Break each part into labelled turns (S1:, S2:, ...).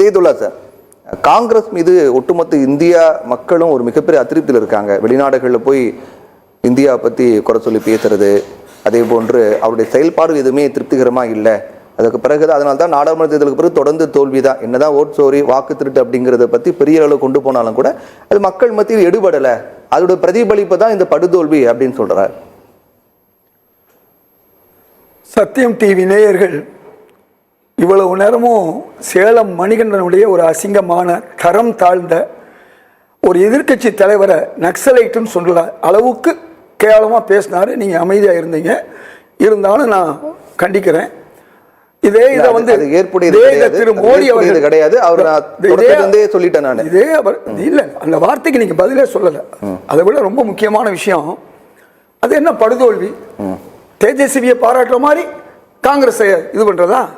S1: Hidayatullah sir Congress மீது ஒட்டுமொத்த India மக்களும் ஒரு மிகப்பெரிய அதிருப்தியில் இருக்காங்க. வெளிநாடுகளில் போய் இந்தியா பற்றி குறை சொல்லி பேசுறது அதே போன்று அவருடைய செயல்பாடு எதுவுமே திருப்திகரமாக இல்லை. அதுக்கு பிறகு அதனால தான் நாடாளுமன்ற தேர்தலுக்கு பிறகு தொடர்ந்து தோல்வி தான் என்னதான் ஓட் சோரி வாக்கு திருட்டு அப்படிங்கிறத பற்றி பெரிய அளவு கொண்டு போனாலும் கூட அது மக்கள் மத்தியில் எடுபடலை. அதோட பிரதிபலிப்பு தான் இந்த படுதோல்வி அப்படின்னு சொல்கிறார்
S2: சத்தியம் டிவி நேயர்கள் இவ்வளவு நேரமும் சேலம் மணிகண்டனுடைய ஒரு அசிங்கமான தரம் தாழ்ந்த ஒரு எதிர்க்கட்சி தலைவரை நக்சலைட்டுன்னு சொல்ற அளவுக்கு கேவலமாக பேசினாரு. நீங்கள் அமைதியாக இருந்தீங்க. இருந்தாலும் நான் கண்டிக்கிறேன். இதே இதை வந்து
S1: கிடையாது.
S2: திரு மோடி அவர்கள்
S1: கிடையாது. அவர்
S2: இதே-
S1: தொடக்கத்திலிருந்தே சொல்லிட்டேன் நானு.
S2: இதே அவர் இல்ல அந்த வார்த்தைக்கு நீங்க பதிலே சொல்லல. அதை விட ரொம்ப முக்கியமான விஷயம் அது என்ன படுதோல்வி? தேஜஸ்வியை பாராட்டுற மாதிரி காங்கிரஸை இது பண்றதா?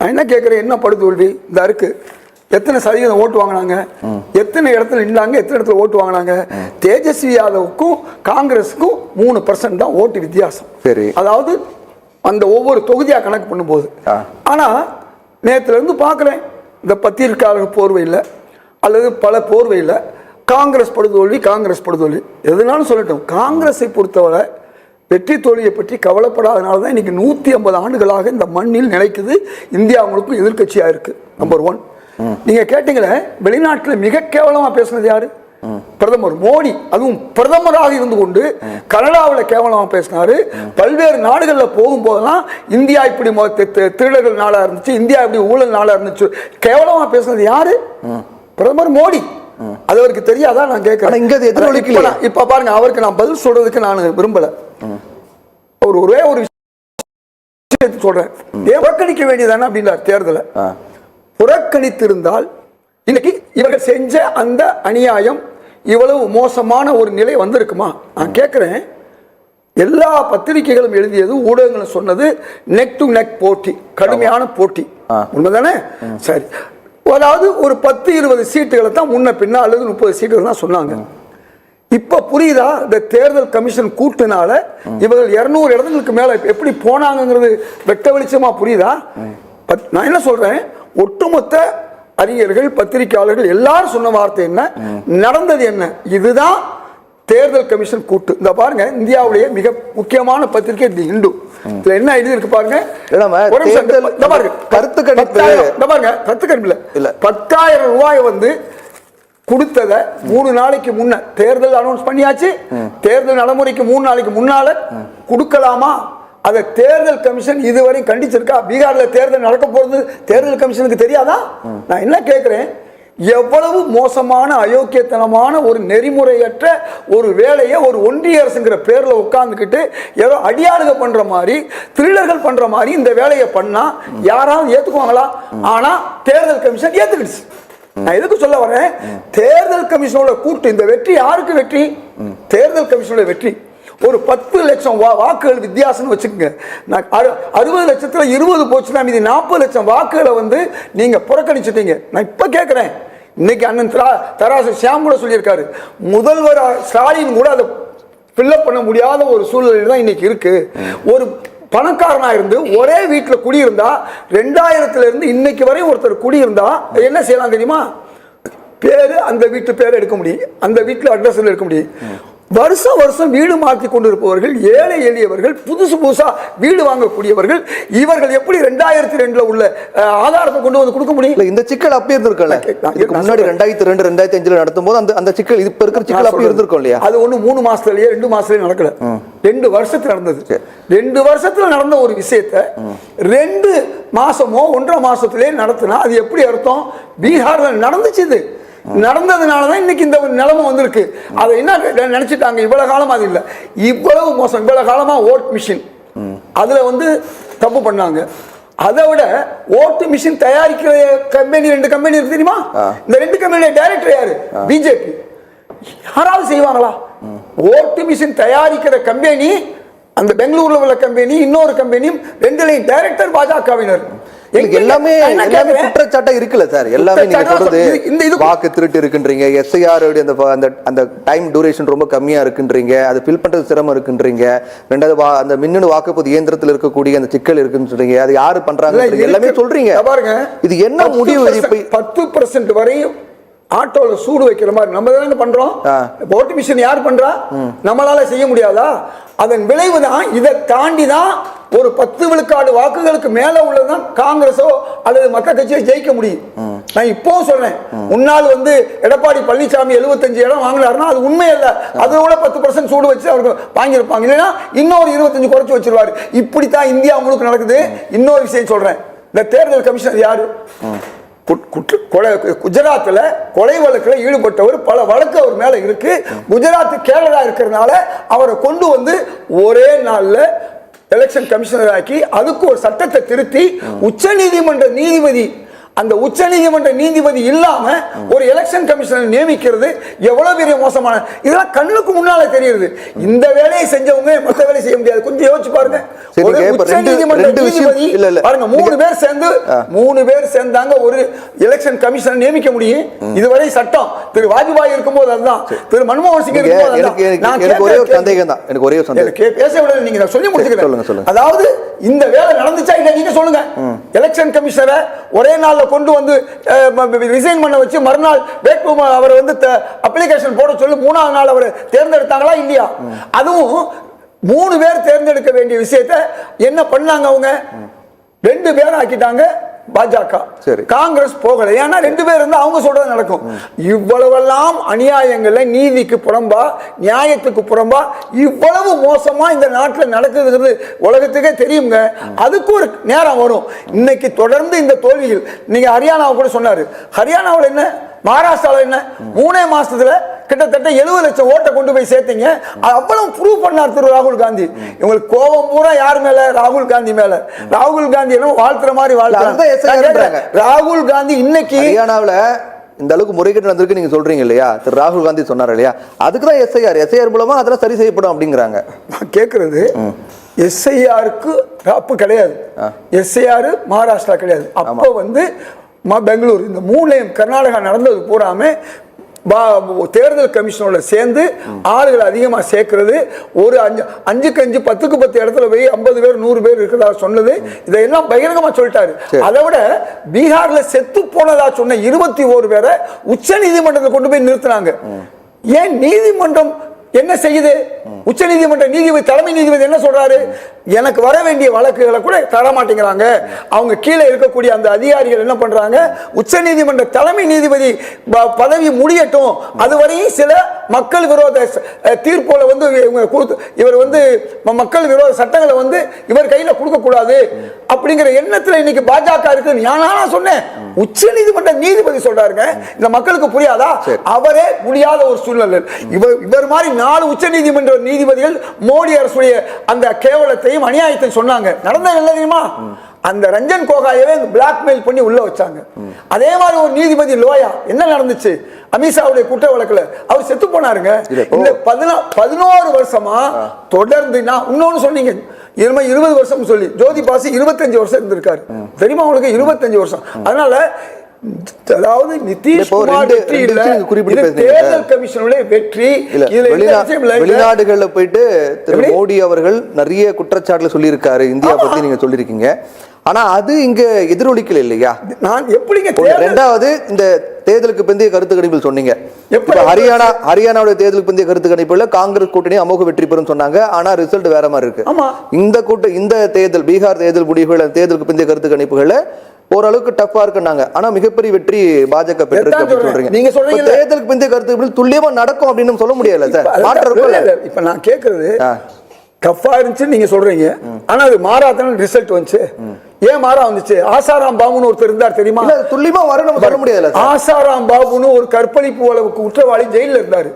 S2: நான் என்ன கேட்கிறேன்? என்ன படுதோல்வி இந்த இருக்கு எத்தனை சதவீதம் ஓட்டு வாங்கினாங்க? எத்தனை இடத்துல நின்றாங்க எத்தனை இடத்துல ஓட்டு வாங்கினாங்க? தேஜஸ்வி யாதவுக்கும் காங்கிரஸுக்கும் மூணு பர்சன்ட் தான் ஓட்டு வித்தியாசம்.
S1: சரி.
S2: அதாவது அந்த ஒவ்வொரு தொகுதியா கணக்கு பண்ணும்போது.
S1: ஆ.
S2: ஆனா நேத்துல இருந்து பார்க்குறேன். இந்த பத்திரிக்கையாளர் போர்வையில் அல்லது பல போர்வையில் காங்கிரஸ் படுதோல்வி காங்கிரஸ் படுதோல்வி. எதுனாலும் சொல்லட்டும். காங்கிரஸை பொறுத்தவரை வெற்றி தோல்வியை பற்றி கவலைப்படாதனால தான் இன்னைக்கு நூற்றி ஐம்பது ஆண்டுகளாக இந்த மண்ணில் நிலைக்குது. இந்தியா அவங்களுக்கும் எதிர்க்கட்சியாக இருக்கு நம்பர் ஒன் நீங்க கேட்டீங்களே வெளிநாட்டில் மிக கேவலமா பேசுனது யாரு? பிரதமர் மோடி. அதுவும் பிரதமராக இருந்து கொண்டு கனடாவில் கேவலமா பேசினாரு. பல்வேறு நாடுகளில் போகும்போதெல்லாம் இந்தியா இப்படி திருடர்கள் நாடா இருந்துச்சு இந்தியா இப்படி ஊழல் நாடா இருந்துச்சு. கேவலமா பேசுனது யாரு? பிரதமர் மோடி. அது அவருக்கு தெரியாதா? நான் கேட்கிறேன்
S1: இங்க
S2: நான்- இப்ப பாருங்க அவருக்கு நான் பதில் சொல்றதுக்கு நான் விரும்பல. அவர் ஒரே ஒரு விஷயத்தை சொல்றேன் புறக்கணிக்க வேண்டியதானே அப்படின்றார் தேர்தலை. புறக்கணித்திருந்தால் இன்னைக்கு இவர்கள் செஞ்ச அந்த அநியாயம் இவ்வளவு மோசமான ஒரு நிலை வந்திருக்குமா? நான் கேட்கிறேன். எல்லா பத்திரிகைகளும் எழுதியது ஊடகங்களும் சொன்னது நெக் டு நெக் போட்டி கடுமையான போட்டி. உண்மைதானே? சரி. அதாவது ஒரு பத்து இருபது சீட்டுகளை தான் முன்ன பின்ன அல்லது முப்பது சீட்டுகள் தான் சொன்னாங்க. இப்ப புரியுதா? இந்த தேர்தல் கமிஷன் கூட்டுனால இவர்கள் இருநூறு இடங்களுக்கு மேல எப்படி போனாங்கங்கிறது வெட்ட வெளிச்சமா புரியுதா? நான் என்ன சொல்றேன்? ஒட்டுமொத்த அறிஞர்கள் பத்திரிகையாளர்கள் எல்லாரும் சொன்ன வார்த்தை என்ன? நடந்தது என்ன? இதுதான் தேர்தல் கமிஷன் கூட்டு. இந்த பாருங்க இந்தியாவுடைய மிக முக்கியமான பத்திரிகை தி இந்து. இதுல என்ன எழுதி இருக்கு பாருங்க.
S1: கருத்து கணிப்பு-
S2: பாருங்க கருத்து கணிப்பு
S1: இல்ல.
S2: இல்ல. பத்தாயிரம் ரூபாய் வந்து கொடுத்தத மூணு நாளைக்கு முன்ன தேர்தல் அனௌன்ஸ் பண்ணியாச்சு. தேர்தல் நடைமுறைக்கு மூணு நாளைக்கு முன்னால கொடுக்கலாமா? அதை தேர்தல் கமிஷன் இதுவரை கண்டிச்சிருக்கா? பீகார்ல தேர்தல் நடக்க போறது தேர்தல் கமிஷனுக்கு தெரியாதா? நான் என்ன கேட்கிறேன் எவ்வளவு மோசமான அயோக்கியத்தனமான ஒரு நெறிமுறையற்ற ஒரு வேலையை ஒரு ஒன்றிய அரசுங்கிற பேரில் உட்காந்துக்கிட்டு ஏதோ அடியாளுக பண்ற மாதிரி திருடர்கள் பண்ற மாதிரி இந்த வேலையை பண்ணா யாராவது ஏத்துக்குவாங்களா? ஆனா தேர்தல் கமிஷன் ஏத்துக்கிடுச்சு. நான் எதுக்கு சொல்ல வரேன் தேர்தல் கமிஷனோட கூட்டு இந்த வெற்றி யாருக்கு வெற்றி? தேர்தல் கமிஷனோட வெற்றி. ஒரு பத்து லட்சம் வா- வாக்குகள் வித்தியாசம்னு வச்சுக்கோங்க. நான் அறு- அறுபது லட்சத்துல இருபது போச்சுன்னா மீதி நாற்பது லட்சம் வாக்குகளை வந்து நீங்க புறக்கணிச்சிட்டீங்க. நான் இப்ப கேட்குறேன் இன்னைக்கு அண்ணன் தரா- தராசு ஷியாம் கூட சொல்லியிருக்காரு. முதல்வர் ஸ்டாலின் கூட அதை ஃபில்லப் பண்ண முடியாத ஒரு சூழ்நிலை தான் இன்னைக்கு இருக்கு. ஒரு பணக்காரனாக இருந்து ஒரே வீட்டில் குடியிருந்தா ரெண்டாயிரத்துலேருந்து இன்னைக்கு வரை ஒருத்தர் குடியிருந்தா என்ன செய்யலாம் தெரியுமா? பேர் அந்த வீட்டு பேர் எடுக்க முடியும். அந்த வீட்டில் அட்ரஸ் எடுக்க முடியும். வருஷம் வருஷம் வீடு மாற்றி கொண்டிருப்பவர்கள் ஏழை எளியவர்கள் புதுசு புதுசா வீடு வாங்கக்கூடியவர்கள் இவர்கள் எப்படி ரெண்டாயிரத்தி ரெண்டுல உள்ள ஆதாரத்தை கொண்டு வந்து கொடுக்க முடியும்?
S1: இந்த சிக்கல் இதுக்கு
S2: நான்
S1: முன்னாடி. ரெண்டாயிரத்தி ரெண்டு ரெண்டாயிரத்தி அஞ்சுல நடத்தும் போது அந்த அந்த சிக்கல் இப்ப இருக்கிற சிக்கல் அப்படி. இருந்திருக்கும் இல்லையா?
S2: அது ஒண்ணு மூணு மாசத்துலயே ரெண்டு மாசத்துலயே நடக்கல. ரெண்டு வருஷத்துல நடந்தது. ரெண்டு வருஷத்துல நடந்த ஒரு விஷயத்த ரெண்டு மாசமோ ஒன்றரை மாசத்திலே நடத்தினா அது எப்படி அர்த்தம்? பீகார்ல நடந்துச்சு இது. நடந்ததுனால தான் இன்னைக்கு இந்த நிலைமை வந்திருக்கு. அதை என்ன நினைச்சிட்டாங்க? இவ்வளவு காலம் அது இல்லை. இவ்வளவு மோசம். இவ்வளவு காலமா ஓட் மிஷின். அதுல வந்து தப்பு பண்ணாங்க. அதை விட ஓட்டு மிஷின் தயாரிக்கிற கம்பெனி ரெண்டு கம்பெனி இருக்கு தெரியுமா? இந்த ரெண்டு கம்பெனியோட டைரக்டர் யாரு? பிஜேபி. யாராவது செய்வாங்களா? ஓட்டு மிஷின் தயாரிக்கிற கம்பெனி அந்த பெங்களூர்ல உள்ள கம்பெனி இன்னொரு கம்பெனியும் ரெண்டுலையும் டைரக்டர் பாஜகவினர்.
S1: இதுக்கு எல்லாமே எல்லாமே? குற்றச்சாட்டா இருக்குல்ல சார்? எல்லாமே நீங்க சொல்றது
S2: இந்த
S1: வாக்கு திருட்டு இருக்குன்றீங்க எஸ்ஐஆர் அந்த அந்த அந்த டைம் டியூரேஷன் ரொம்ப கம்மியா இருக்குன்றீங்க அது ஃபில் பண்றது சிரமம் இருக்குன்றீங்க ரெண்டாவது அந்த மின்னணு வாக்குப்பதிவு இயந்திரத்தில் இருக்கக்கூடிய அந்த சிக்கல் இருக்குன்னு சொல்றீங்க அது யாரு பண்றாங்க. எல்லாமே சொல்றீங்க.
S2: இத பாருங்க.
S1: இது என்ன முடிவு?
S2: பத்து பர்சன்ட் வரையும் ஆட்டோல சூடு வைக்கிற மாதிரி. நம்ம தானே பண்றோம். ஓட்டு மிஷின் யார் பண்றா? நம்மளால செய்ய முடியாதா? அதன் விளைவு தான் இதை தாண்டி தான் ஒரு பத்து விழுக்காடு வாக்குகளுக்கு மேல உள்ளதுதான் காங்கிரஸோ அல்லது மற்ற கட்சியோ ஜெயிக்க முடியும். நான் இப்பவும் சொல்றேன். முன்னாள் வந்து எடப்பாடி பழனிசாமி 75 இடம் வாங்கினாருன்னா அது உண்மை இல்ல. அதை விட பத்து பர்சன்ட் சூடு வச்சு அவருக்கு வாங்கியிருப்பாங்க. இல்லைன்னா இன்னொரு இருபத்தஞ்சு குறைச்சு வச்சிருவாரு. இப்படித்தான் இந்தியா முழுக்க நடக்குது. இன்னொரு விஷயம் சொல்றேன். இந்த தேர்தல் கமிஷனர் யாரு? குற்ற- கொலை குஜராத்தில் கொலை வழக்கில் ஈடுபட்டவர் பல வழக்கு அவர் மேலே இருக்கு. குஜராத் கேரளா இருக்கிறதுனால அவரை கொண்டு வந்து ஒரே நாளில் எலெக்ஷன் கமிஷனர் ஆக்கி அதுக்கு ஒரு சட்டத்தை திருத்தி உச்ச நீதிமன்ற நீதிபதி அந்த உச்ச நீதிமன்ற நீதிபதி இல்லாம ஒரு எலெக்ஷன் கமிஷனர் நியமிக்கிறது எவ்வளவு பெரிய மோசமான இதெல்லாம் கண்ணுக்கு முன்னால தெரியுது. இந்த வேலையை செஞ்சவங்க மற்ற வேலையை செய்ய முடியாது. கொஞ்சம் யோசிச்சு பாருங்க. ஒரு உச்ச நீதிமன்ற நீதிபதி
S1: இல்ல, இல்ல.
S2: பாருங்க மூணு பேர் சேர்ந்து மூணு பேர் சேர்ந்தாங்க ஒரு எலெக்ஷன் கமிஷன் நியமிக்க முடியும். இதுவரை சட்டம் திரு வாஜ்பாய் இருக்கும்போது அதுதான். திரு மன்மோகன் சிங்
S1: எனக்கு ஒரே ஒரு சந்தேகம் தான். எனக்கு ஒரே ஒரு சந்தேகம்.
S2: பேச விடல நீங்க நான் சொல்லி
S1: சொல்லுங்க,
S2: முடிச்சுக்கிறேன்.
S1: சொல்லுங்க.
S2: அதாவது இந்த வேலை நடந்துச்சா இல்ல நீங்க சொல்லுங்க. எலெக்ஷன் கமிஷனரை ஒரே நாள்ல கொண்டு வந்து ரிசைன் பண்ண வச்சு மறுநாள் வேட்புமனு அவரை வந்து அப்ளிகேஷன் போட சொல்லி மூணாவது நாள் அவர் தேர்ந்தெடுத்தாங்களா இல்லையா? அதுவும் மூணு பேர் தேர்ந்தெடுக்க வேண்டிய விஷயத்தை என்ன பண்ணாங்க அவங்க? ரெண்டு பேர் ஆக்கிட்டாங்க. பாஜக.
S1: சரி.
S2: காங்கிரஸ் போகல. ஏன்னா ரெண்டு பேர் இருந்தா அவங்க சொல்றது நடக்கும். இவ்வளவெல்லாம் அநியாயங்கள்ல நீதிக்கு புறம்பா நியாயத்துக்கு புறம்பா இவ்வளவு மோசமா இந்த நாட்டில் நடக்குதுங்கிறது உலகத்துக்கே தெரியுங்க. அதுக்கு ஒரு நேரம் வரும். இன்னைக்கு தொடர்ந்து இந்த தோல்விகள் நீங்க ஹரியானாவை கூட சொன்னாரு. ஹரியானாவில் என்ன? மகாராஷ்டிராவில் என்ன? மூணே மாசத்துல கிட்டத்தட்ட எழுபது லட்சம் ஓட்டை கொண்டு போய் சேர்த்தீங்க. அவ்வளவு ப்ரூவ் பண்ணார் திரு ராகுல் காந்தி. இவங்களுக்கு கோபம் பூரா யார் மேல? ராகுல் காந்தி மேல. ராகுல் காந்தி என்ன வாழ்த்துற மாதிரி வாழ்த்துறாங்க. ராகுல் காந்தி இன்னைக்கு
S1: ஹரியானாவுல இந்த அளவுக்கு முறைகேடு நடந்திருக்கு நீங்க சொல்றீங்க இல்லையா? திரு ராகுல் காந்தி சொன்னார் இல்லையா? அதுக்கு தான் எஸ்ஐஆர் எஸ்ஐஆர் மூலமா அதெல்லாம் சரி செய்யப்படும் அப்படிங்கிறாங்க.
S2: நான் கேட்கறது எஸ்ஐஆருக்கு தப்பு கிடையாது. எஸ்ஐஆர் மகாராஷ்டிரா கிடையாது. அப்போ வந்து ம- பெங்களூர் இந்த மூணுலையும் கர்நாடகா நடந்தது பூராமே தேர்தல் கமிஷனோட சேர்ந்து ஆளுகள் அதிகமாக சேர்க்கிறது. ஒரு அஞ்சு அஞ்சுக்கு அஞ்சு பத்துக்கு பத்து இடத்துல போய் ஐம்பது பேர் நூறு பேர் இருக்கிறதா சொன்னது. இதையெல்லாம் பகிரங்கமா சொல்லிட்டாரு. அதை விட பீகார்ல செத்து போனதா சொன்ன இருபத்தி ஓரு பேரை உச்ச நீதிமன்றத்தில் கொண்டு போய் நிறுத்தினாங்க. ஏன் நீதிமன்றம் என்ன செய்யுது? உச்ச நீதிமன்ற நீதிபதி தலைமை நீதிபதி என்ன சொல்றாரு? எனக்கு வர வேண்டிய வழக்குகளை கூட தர மாட்டேங்கிறாங்க. அவங்க கீழே இருக்கக்கூடிய அந்த அதிகாரிகள் என்ன பண்றாங்க? உச்ச நீதிமன்ற தலைமை நீதிபதி பதவி முடியட்டும். அதுவரையும் சில மக்கள் விரோத தீர்ப்புகளை வந்து கொடுத்து இவர் வந்து மக்கள் விரோத சட்டங்களை வந்து இவர் கையில கொடுக்க கூடாது. அப்படிங்கிற எண்ணத்துல இன்னைக்கு பாஜக இருக்கு நான் சொன்னேன். உச்ச நீதிமன்ற நீதிபதி சொல்றாருங்க. இந்த மக்களுக்கு புரியாதா? அவரே முடியாத ஒரு சூழ்நிலை. இவர் இவர் மாதிரி நாலு உச்ச நீதிமன்ற நீதிபதிகள் மோடி அரசுடைய அந்த கேவலத்தையும் அநியாயத்தையும் சொன்னாங்க. நடந்தது என்ன தெரியுமா? அந்த ரஞ்சன் கோகாயவே பிளாக்மெயில் பண்ணி உள்ள வச்சாங்க. அதே மாதிரி ஒரு நீதிபதி லோயா என்ன நடந்துச்சு? அமித்ஷாவுடைய குற்ற வழக்குல. அவர் செத்து போனாருங்க.
S1: இல்ல.
S2: இந்த பதினா பதினோரு வருஷமா தொடர்ந்து நான் இன்னொன்னு சொன்னீங்க. இருமை இருபது வருஷம் சொல்லி. ஜோதி பாசி இருபத்தஞ்சு வருஷம் இருந்திருக்காரு. தெரியுமா உங்களுக்கு? இருபத்தஞ்சு வருஷம். அதனால அதாவது
S1: வெளிநாடுகள்ல போயிட்டு திரு? மோடி அவர்கள் நிறைய குற்றச்சாட்டுல சொல்லியிருக்காரு. இந்தியா. பத்தி நீங்க சொல்லியிருக்கீங்க. ஆனா அது இங்க எதிரொலிக்கல இல்லையா?
S2: நான் எப்படிங்க
S1: ரெண்டாவது இந்த தேர்தலுக்கு பிந்தைய கருத்து கணிப்பில் சொன்னீங்க.
S2: எப்ப
S1: இப்ப ஹரியானா ஹரியானாவுடைய தேர்தலுக்கு பிந்தைய கருத்து கணிப்புல காங்கிரஸ் கூட்டணி அமோக வெற்றி பெறும் சொன்னாங்க. ஆனா ரிசல்ட் வேற மாதிரி இருக்கு.
S2: ஆமா.
S1: இந்த கூட்ட இந்த தேர்தல் பீகார் தேர்தல் முடிவுகள் தேர்தலுக்கு பிந்தைய கருத்து கணிப்புகள்ல ஓரளவுக்கு டஃப்பா இருக்குன்னாங்க. ஆனா மிகப்பெரிய வெற்றி பாஜக பெற்றிருக்கு அப்படின்னு. சொல்றீங்க.
S2: நீங்க சொல்றீங்கல்ல.
S1: இப்ப தேர்தலுக்கு பிந்தைய கருத்து துல்லியமா நடக்கும் அப்படின்னு சொல்ல முடியல சார். மாற்றம் இருக்கும்ல
S2: இப்ப நான் கேக்குறது
S1: ஆ.
S2: டஃப்பா இருந்துச்சு நீங்க சொல்றீங்க. ஆனா அது மாறாத்தான ரிசல்ட் வந்துச்சு. ஏன் மாறா வந்துச்சு? ஆசாராம் பாபுன்னு ஒருத்தர் இருந்தார் தெரியுமா?
S1: துல்லியமா சொல்ல முடியாதுல்ல சார்.
S2: ஆசாராம் பாபுன்னு ஒரு கற்பழிப்பு வழக்கு குற்றவாளி ஜெயில இருந்தாரு.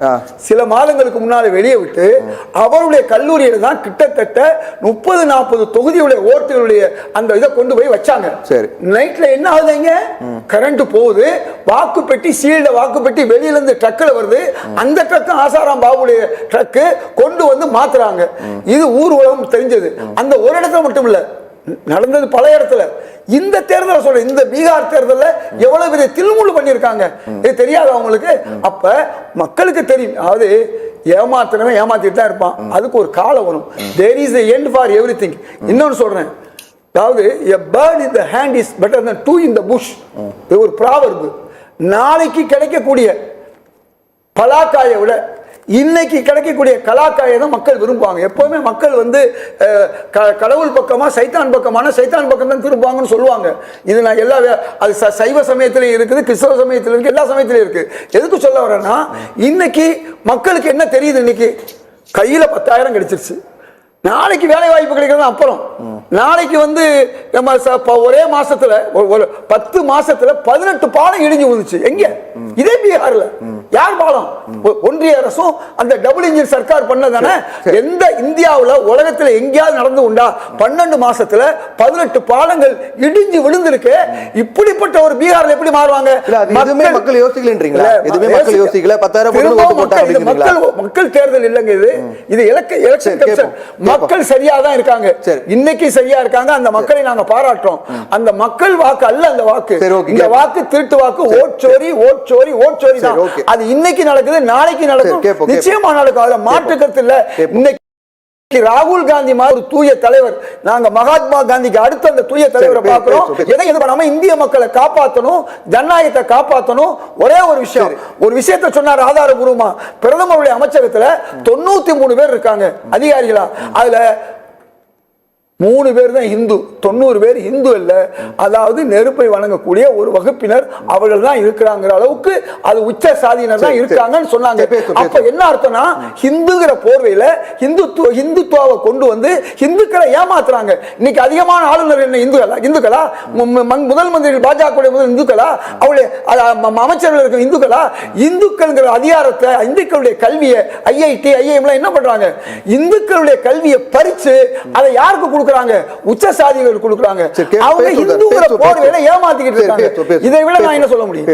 S2: சில மாதங்களுக்கு முன்னால வெளியே விட்டு அவருடைய கல்லூரியில தான் கிட்டத்தட்ட முப்பது நாற்பது தொகுதியுடைய ஓட்டுகளுடைய அந்த இதை கொண்டு போய் வச்சாங்க.
S1: சரி.
S2: நைட்ல என்ன ஆகுதுங்க கரண்ட் போகுது. வாக்கு பெட்டி சீல்ட வாக்கு பெட்டி வெளியில இருந்து ட்ரக்ல வருது. அந்த ட்ரக் ஆசாராம் பாபுடைய ட்ரக்கு கொண்டு வந்து மாத்துறாங்க. இது ஊர் உலகம் தெரிஞ்சது அந்த ஒரு இடத்துல மட்டும் இல்ல நடந்தது பல இடத்துல. இந்த தேர்தலை சொல்றேன் இந்த பீகார் தேர்தல்ல எவ்வளவு பெரிய தில்முழு பண்ணியிருக்காங்க. இது தெரியாது அவங்களுக்கு. அப்ப மக்களுக்கு தெரியும். அதாவது ஏமாத்துறவன் ஏமாத்திட்டு தான் இருப்பான். அதுக்கு ஒரு காலம் வரும். There is end for everything இன்னொன்னு சொல்றேன். அதாவது a bird in the hand is better than two in the bush இது ஒரு ப்ராவர்பு நாளைக்கு கிடைக்கக்கூடிய பலாக்காயை விட இன்னைக்கு கிடைக்கக்கூடிய கலாக்காயை தான் மக்கள் விரும்புவாங்க. எப்போவுமே மக்கள் வந்து க- கடவுள் பக்கமாக சைத்தான் பக்கமான சைத்தான் பக்கம் தான் திரும்புவாங்கன்னு சொல்லுவாங்க. இது நான் எல்லா வே- அது ச- சைவ சமயத்திலையும் இருக்குது கிறிஸ்தவ சமயத்தில் இருக்குது எல்லா சமயத்திலையும் இருக்குது. எதுக்கு சொல்ல வரேன்னா இன்னைக்கு மக்களுக்கு என்ன தெரியுது இன்னைக்கு? கையில் பத்தாயிரம் கிடைச்சிருச்சு. நாளைக்கு வேலை வாய்ப்பு கிடைக்கிறது அப்புறம். நாளைக்கு வந்து நம்ம ஒரே மாசத்துல ஒரு- பத்து மாசத்துல பதினெட்டு பாலம் இடிஞ்சு விழுந்துச்சு. எங்க? இதே பீகார்ல. யார் பாலம்? ஒன்றிய அரசும் அந்த டபுள் இன்ஜின் சர்க்கார் பண்ணதானே? எந்த இந்தியாவுல உலகத்துல எங்கேயாவது நடந்து உண்டா? பன்னெண்டு மாசத்துல பதினெட்டு பாலங்கள் இடிஞ்சு விழுந்திருக்கு. இப்படிப்பட்ட ஒரு பீகார்ல எப்படி மாறுவாங்க?
S1: எதுவுமே மக்கள் யோசிக்கலைன்றீங்களா? எதுவுமே மக்கள்
S2: யோசிக்க-
S1: யோசிக்கல, பத்தாயிரம்
S2: மக்கள்? மக்கள் தேர்தல் இல்லைங்க இது. இது எலெக்ஷன் மக்கள் சரியா தான் இருக்காங்க. இன்னைக்கு சரியா இருக்காங்க அந்த மக்களை நாங்க பாராட்டுறோம். அந்த மக்கள் வாக்கு அல்ல அந்த வாக்கு. இந்த. வாக்கு திருட்டு வாக்கு ஓட்சோரி ஓட்சோரி ஓட்சோரி தான். அது இன்னைக்கு நடக்குது நாளைக்கு நடக்கும். நிச்சயமா நடக்கும். அதுல மாற்று கருத்து இல்ல. இன்னைக்கு ராகுல் காந்தி மாதிரி ஒரு தூய தலைவர் நாங்க மகாத்மா காந்திக்கு அடுத்த அந்த தூய தலைவரை பார்க்கிறோம். எதை இது பண்ணாம இந்திய மக்களை காப்பாத்தணும் ஜனநாயகத்தை காப்பாத்தணும் ஒரே ஒரு விஷயம். ஒரு விஷயத்தை சொன்னார் ஆதாரபூர்வமா. பிரதமருடைய அமைச்சகத்துல தொண்ணூத்தி மூணு பேர் இருக்காங்க அதிகாரிகளா. அதுல மூணு பேர் தான் இந்து தொண்ணூறு பேர் இந்து இல்ல அதாவது நெருப்பை வணங்கக்கூடிய ஒரு வகுப்பினர் அவர்கள் தான் இருக்கிறாங்கிற அளவுக்கு அது உச்ச சாதியினர் தான் இருக்காங்கன்னு சொன்னாங்க. அப்ப. என்ன அர்த்தம்னா ஹிந்துங்கிற போர்வையில ஹிந்துத்துவ ஹிந்துத்துவாவை கொண்டு வந்து ஹிந்துக்களை ஏமாத்துறாங்க. இன்னைக்கு அதிகமான ஆளுநர் என்ன இந்துக்களா? இந்துக்களா? முதல் மந்திரி பாஜக முதல் இந்துக்களா? அவளுடைய அ- அ- ம- அமைச்சர்கள் இருக்க இந்துக்களா? இந்துக்கள்ங்கிற அதிகாரத்தை இந்துக்களுடைய கல்வியை ஐஐடி ஐஐஎம் என்ன பண்றாங்க? இந்துக்களுடைய கல்வியை பறிச்சு அதை யாருக்கு கொடுக்குறாங்க உச்ச சாதிகளுக்கு கொடுக்குறாங்க அவங்க இந்துங்கிற. போர்வையில ஏமாத்திக்கிட்டு இருக்காங்க. இதை விட நான் என்ன சொல்ல முடியும்.